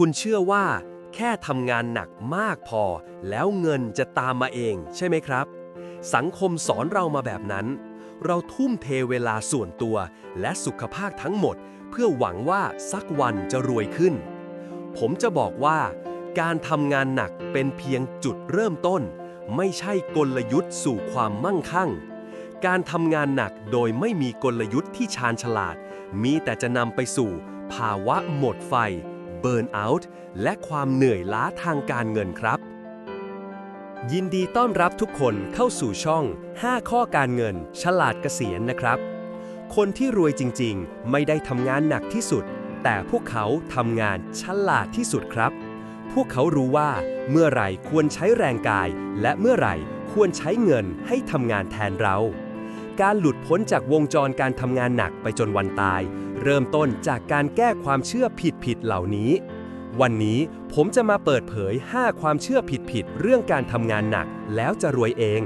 คุณเชื่อว่า แค่ทำงานหนักมากพอ แล้วเงินจะตามมาเองใช่ไหมครับ สังคมสอนเรามาแบบนั้น เราทุ่มเทเวลาส่วนตัว และสุขภาพทั้งหมด เพื่อหวังว่าสักวันจะรวยขึ้น ผมจะบอกว่าการทำงานหนักเป็นเพียงจุดเริ่มต้น ไม่ใช่กลยุทธ์สู่ความมั่งคั่ง การทำงานหนักโดยไม่มีกลยุทธ์ที่ชาญฉลาด มีแต่จะนำไปสู่ ภาวะหมดไฟ บิร์นเอาท์และความเหนื่อยล้าทางการเงินครับ ยินดีต้อนรับทุกคนเข้าสู่ช่อง 5 ข้อการเงิน ฉลาดเกษียณนะครับ คนที่รวยจริงๆ ไม่ได้ทำงานหนักที่สุด แต่พวกเขาทำงานฉลาดที่สุดครับ พวกเขารู้ว่าเมื่อไหร่ควรใช้แรงกาย และเมื่อไหร่ควรใช้เงินให้ทำงานแทนเรา การหลุดพ้นจากวงจรการทำงานหนักไปจนวันตาย เริ่มต้นจากการแก้ความเชื่อผิดๆเหล่านี้ วันนี้ผมจะมาเปิดเผย 5 ความเชื่อผิดๆเรื่องการทำงานหนักแล้วจะรวยเอง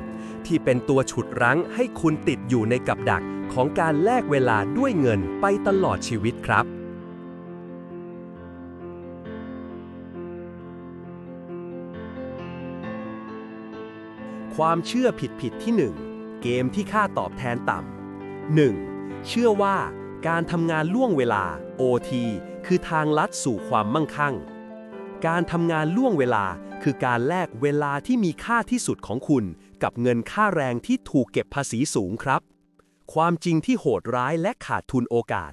ที่เป็นตัวฉุดรั้งให้คุณติดอยู่ในกับดักของการแลกเวลาด้วยเงินไปตลอดชีวิตครับความเชื่อผิดๆที่ 1 เกมที่ค่าตอบแทนต่ำ 1. เชื่อว่าการทำงานล่วงเวลา OT คือทางลัดสู่ความมั่งคั่ง การทำงานล่วงเวลาคือการแลกเวลาที่มีค่าที่สุดของคุณ กับเงินค่าแรงที่ถูกเก็บภาษีสูงครับ ความจริงที่โหดร้ายและขาดทุนโอกาส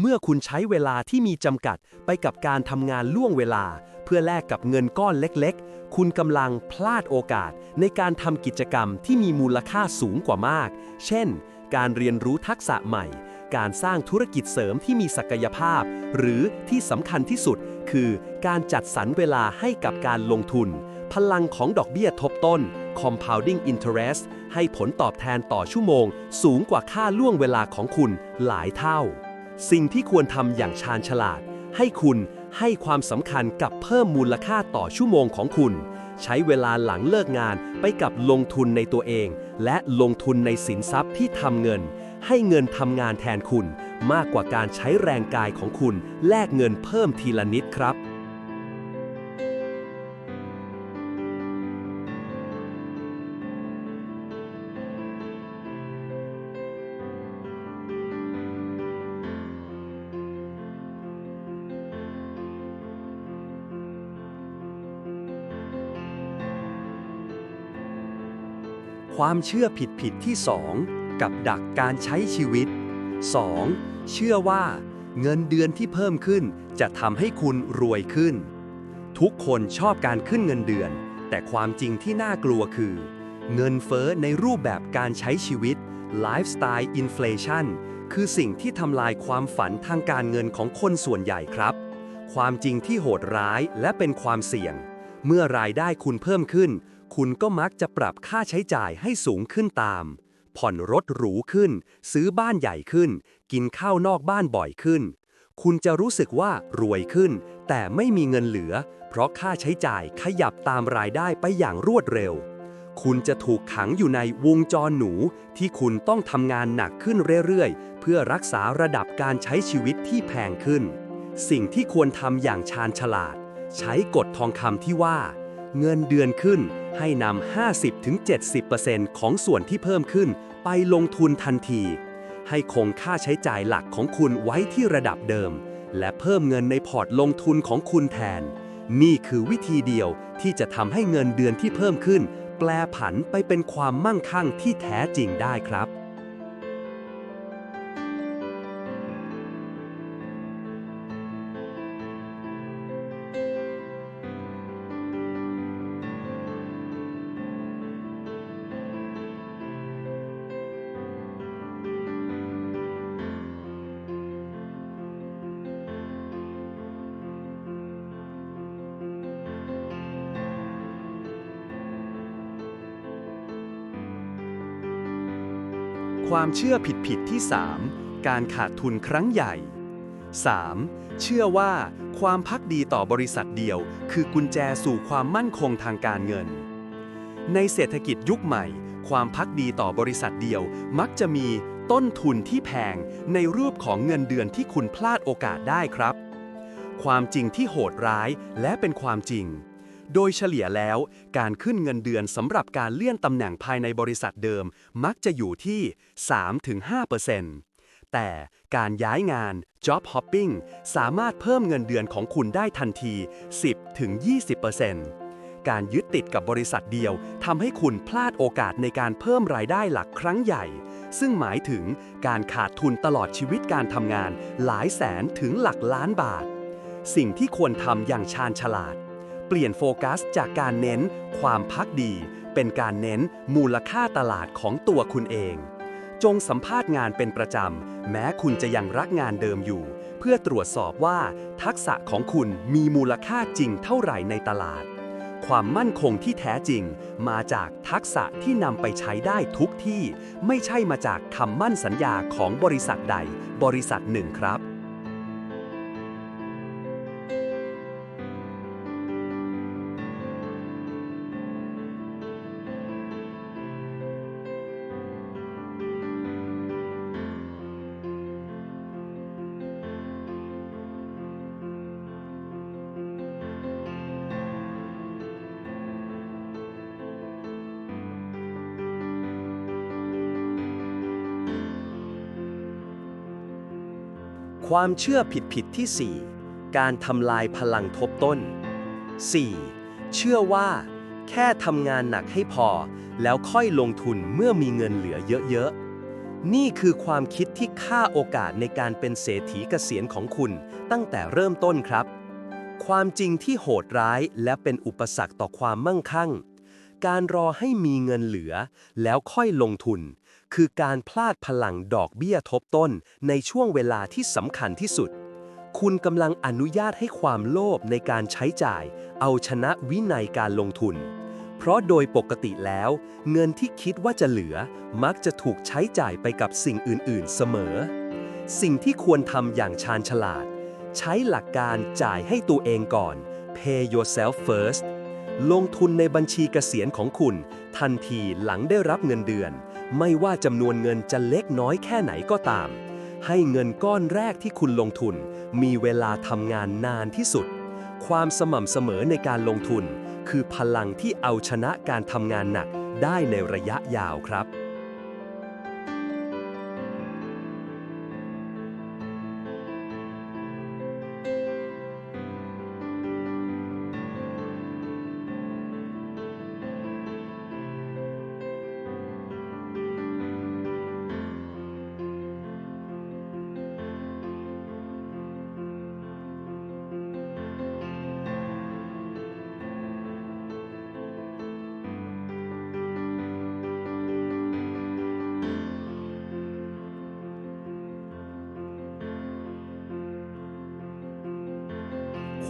เมื่อคุณใช้เวลาที่มีจำกัดไปกับการทำงานล่วงเวลา เพื่อแลกกับเงินก้อนเล็กๆ คุณกำลังพลาดโอกาสในการทำกิจกรรมที่มีมูลค่าสูงกว่ามาก เช่น การเรียนรู้ทักษะใหม่ การสร้างธุรกิจเสริมที่มีศักยภาพ หรือที่สำคัญที่สุด คือการจัดสรรเวลาให้กับการลงทุน พลังของดอกเบี้ยทบต้น compounding interest ให้ผลตอบแทนต่อชั่วโมง สูงกว่าค่าล่วงเวลาของคุณหลายเท่า สิ่งที่ควรทำอย่างชาญฉลาด ให้คุณให้ความสำคัญกับเพิ่มมูลค่าต่อชั่วโมงของคุณ ใช้เวลาหลังเลิกงานไปกับลงทุนในตัวเอง และลงทุนในสินทรัพย์ที่ทำเงิน ให้เงินทำงานแทนคุณ มากกว่าการใช้แรงกายของคุณ แลกเงินเพิ่มทีละนิดครับ ความเชื่อผิดๆที่ 2 กับดักการใช้ชีวิต 2. เชื่อว่า เงินเดือนที่เพิ่มขึ้นจะทำให้คุณรวยขึ้น ทุกคนชอบการขึ้นเงินเดือน แต่ความจริงที่น่ากลัวคือ เงินเฟ้อในรูปแบบการใช้ชีวิต Lifestyle Inflation คือสิ่งที่ทำลายความฝันทางการเงินของคนส่วนใหญ่ครับ ความจริงที่โหดร้ายและเป็นความเสี่ยง เมื่อรายได้คุณเพิ่มขึ้น คุณก็มักจะปรับค่าใช้จ่ายให้สูงขึ้นตาม ผ่อนรถหรูขึ้น ซื้อบ้านใหญ่ขึ้น กินข้าวนอกบ้านบ่อยขึ้น คุณจะรู้สึกว่ารวยขึ้น แต่ไม่มีเงินเหลือ เพราะค่าใช้จ่ายขยับตามรายได้ไปอย่างรวดเร็ว คุณจะถูกขังอยู่ในวงจรหนูที่คุณต้องทำงานหนักขึ้นเรื่อยๆ เพื่อรักษาระดับการใช้ชีวิตที่แพงขึ้น สิ่งที่ควรทำอย่างชาญฉลาด ใช้กฎทองคำที่ว่า เงินเดือนขึ้น ให้นำ 50-70%ของส่วนที่เพิ่มขึ้น ไปลงทุนทันที ให้คงค่าใช้จ่ายหลักของคุณไว้ที่ระดับเดิม และเพิ่มเงินในพอร์ตลงทุนของคุณแทน นี่คือวิธีเดียวที่จะทำให้เงินเดือนที่เพิ่มขึ้น แปลผันไปเป็นความมั่งคั่งที่แท้จริงได้ครับ ความเชื่อผิดๆที่ 3 การขาดทุนครั้งใหญ่ 3. เชื่อว่าความพักดีต่อบริษัทเดียว คือกุญแจสู่ความมั่นคงทางการเงิน ในเศรษฐกิจยุคใหม่ ความพักดีต่อบริษัทเดียว มักจะมีต้นทุนที่แพงในรูปของเงินเดือนที่คุณพลาดโอกาสได้ครับ ความจริงที่โหดร้ายและเป็นความจริง โดยเฉลี่ยแล้ว การขึ้นเงินเดือนสำหรับการเลื่อนตำแหน่งภายในบริษัทเดิมมักจะอยู่ที่ 3-5%แต่การย้ายงาน job hopping สามารถเพิ่มเงินเดือนของคุณได้ทันที 10-20%การยึดติดกับบริษัทเดียวทำให้คุณพลาดโอกาสในการเพิ่มรายได้หลักครั้งใหญ่ ซึ่งหมายถึงการขาดทุนตลอดชีวิตการทำงานหลายแสนถึงหลักล้านบาท สิ่งที่ควรทำอย่างชาญฉลาด ลี่ยนโฟกัสจากการเน้น ความพักดี เป็นการเน้นมูลค่าตลาดของตัวคุณเอง จงสัมภาษณ์งานเป็นประจำ แม้คุณจะยังรักงานเดิมอยู่ เพื่อตรวจสอบว่า ทักษะของคุณมีมูลค่าจริงเท่าไหร่ในตลาด ความมั่นคงที่แท้จริง มาจากทักษะที่นำไปใช้ได้ทุกที่ ไม่ใช่มาจากคำมั่นสัญญาของบริษัทใด บริษัทหนึ่งครับ ความเชื่อผิดๆที่ 4 การทำลายพลังทบต้น 4. เชื่อว่า แค่ทำงานหนักให้พอ แล้วค่อยลงทุนเมื่อมีเงินเหลือเยอะๆ นี่คือความคิดที่ฆ่าโอกาสในการเป็นเศรษฐีเกษียณของคุณ ตั้งแต่เริ่มต้นครับ ความจริงที่โหดร้ายและเป็นอุปสรรคต่อความมั่งคั่ง การรอให้มีเงินเหลือ แล้วค่อยลงทุน คือการพลาดพลังดอกเบี้ยทบต้นในช่วงเวลาที่สำคัญที่สุด คุณกำลังอนุญาตให้ความโลภในการใช้จ่าย เอาชนะวินัยการลงทุน เพราะโดยปกติแล้ว เงินที่คิดว่าจะเหลือมักจะถูกใช้จ่ายไปกับสิ่งอื่น ๆ เสมอ สิ่งที่ควรทำอย่างชาญฉลาด ใช้หลักการจ่ายให้ตัวเองก่อน pay yourself first ลงทุนในบัญชีเกษียณของคุณ ทันทีหลังได้รับเงินเดือน ไม่ว่าจำนวนเงินจะเล็กน้อยแค่ไหนก็ตาม ให้เงินก้อนแรกที่คุณลงทุน มีเวลาทำงานนานที่สุด ความสม่ำเสมอในการลงทุน คือพลังที่เอาชนะการทำงานหนักได้ในระยะยาวครับ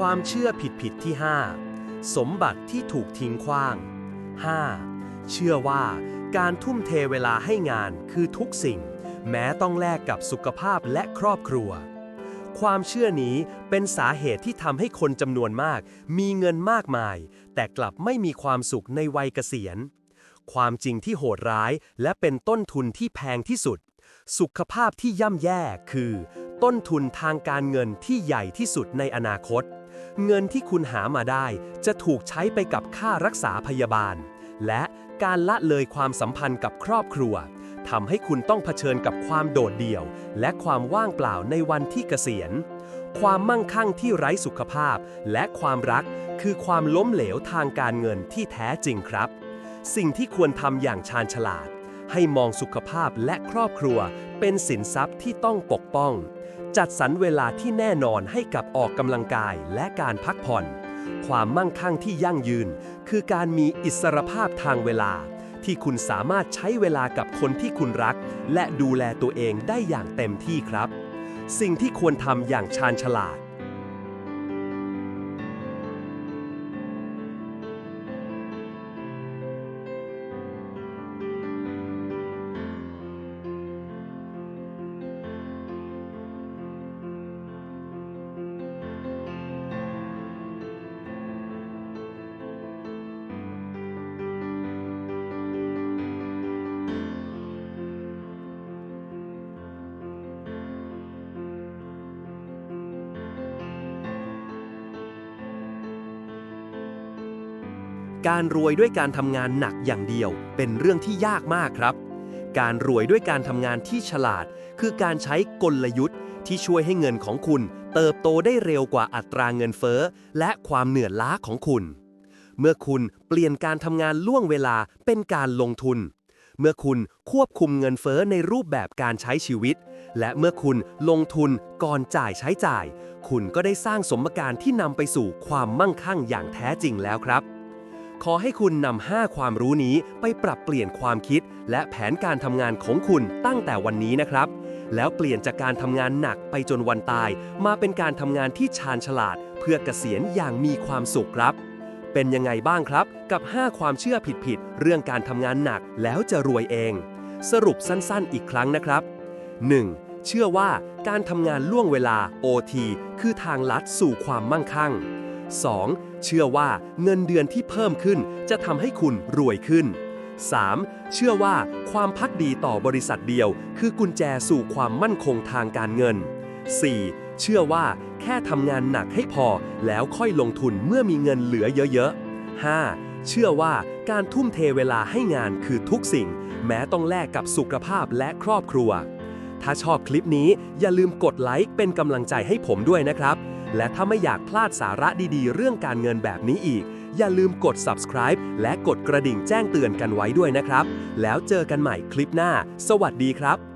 ความเชื่อผิดๆที่ 5 สมบัติที่ถูกทิ้งขว้าง 5. เชื่อว่าการทุ่มเทเวลาให้งานคือทุกสิ่ง แม้ต้องแลกกับสุขภาพและครอบครัว ความเชื่อนี้เป็นสาเหตุที่ทำให้คนจำนวนมาก มีเงินมากมาย แต่กลับไม่มีความสุขในวัยเกษียณ ความจริงที่โหดร้ายและเป็นต้นทุนที่แพงที่สุด สุขภาพที่ย่ำแย่คือ ต้นทุนทางการเงินที่ใหญ่ที่สุดในอนาคต เงินที่คุณหามาได้จะถูกใช้ไปกับค่ารักษาพยาบาล และการละเลยความสัมพันธ์กับครอบครัวทำให้คุณต้องเผชิญกับความโดดเดี่ยว และความว่างเปล่าในวันที่เกษียณ ความมั่งคั่งที่ไร้สุขภาพ และความรักคือความล้มเหลวทางการเงินที่แท้จริงครับ สิ่งที่ควรทำอย่างชาญฉลาด ให้มองสุขภาพและครอบครัวเป็นสินทรัพย์ที่ต้องปกป้อง จัดสรรเวลาที่แน่นอนให้กับออกกำลังกายและการพักผ่อน ความมั่งคั่งที่ยั่งยืน คือการมีอิสรภาพทางเวลา ที่คุณสามารถใช้เวลากับคนที่คุณรัก และดูแลตัวเองได้อย่างเต็มที่ครับ สิ่งที่ควรทำอย่างชาญฉลาด การรวยด้วยการทำงานหนักอย่างเดียว เป็นเรื่องที่ยากมากครับ การรวยด้วยการทำงานที่ฉลาด คือการใช้กลยุทธ์ที่ช่วยให้เงินของคุณ เติบโตได้เร็วกว่าอัตราเงินเฟ้อ และความเหนื่อยล้าของคุณ เมื่อคุณเปลี่ยนการทำงานล่วงเวลาเป็นการลงทุน เมื่อคุณควบคุมเงินเฟ้อในรูปแบบการใช้ชีวิต และเมื่อคุณลงทุนก่อนจ่ายใช้จ่าย คุณก็ได้สร้างสมการที่นำไปสู่ความมั่งคั่งอย่างแท้จริงแล้วครับ ขอให้คุณนำ5ความรู้นี้ไปปรับเปลี่ยนความคิด และแผนการทำงานของคุณตั้งแต่วันนี้นะครับ แล้วเปลี่ยนจากการทำงานหนักไปจนวันตาย มาเป็นการทำงานที่ชาญฉลาด เพื่อเกษียณอย่างมีความสุขครับ เป็นยังไงบ้างครับ กับ 5 ความเชื่อผิดๆเรื่องการทำงานหนักแล้วจะรวยเอง สรุปสั้นๆ อีกครั้งนะครับ 1. เชื่อว่าการทำงานล่วงเวลา OT คือทางลัดสู่ความมั่งคั่ง 2. เชื่อว่าเงินเดือนที่เพิ่มขึ้นจะทำให้คุณรวยขึ้น 3. เชื่อว่าความพักดีต่อบริษัทเดียว คือกุญแจสู่ความมั่นคงทางการเงิน 4. เชื่อว่าแค่ทำงานหนักให้พอแล้วค่อยลงทุนเมื่อมีเงินเหลือเยอะๆ 5. เชื่อว่าการทุ่มเทเวลาให้งานคือทุกสิ่ง แม้ต้องแลกกับสุขภาพและครอบครัว ถ้าชอบคลิปนี้อย่าลืมกดไลค์เป็นกำลังใจให้ผมด้วยนะครับ และถ้าไม่อยากพลาดสาระดีๆ เรื่องการเงินแบบนี้อีก อย่าลืมกด subscribe และกดกระดิ่งแจ้งเตือนกันไว้ด้วยนะครับ แล้วเจอกันใหม่คลิปหน้า สวัสดีครับ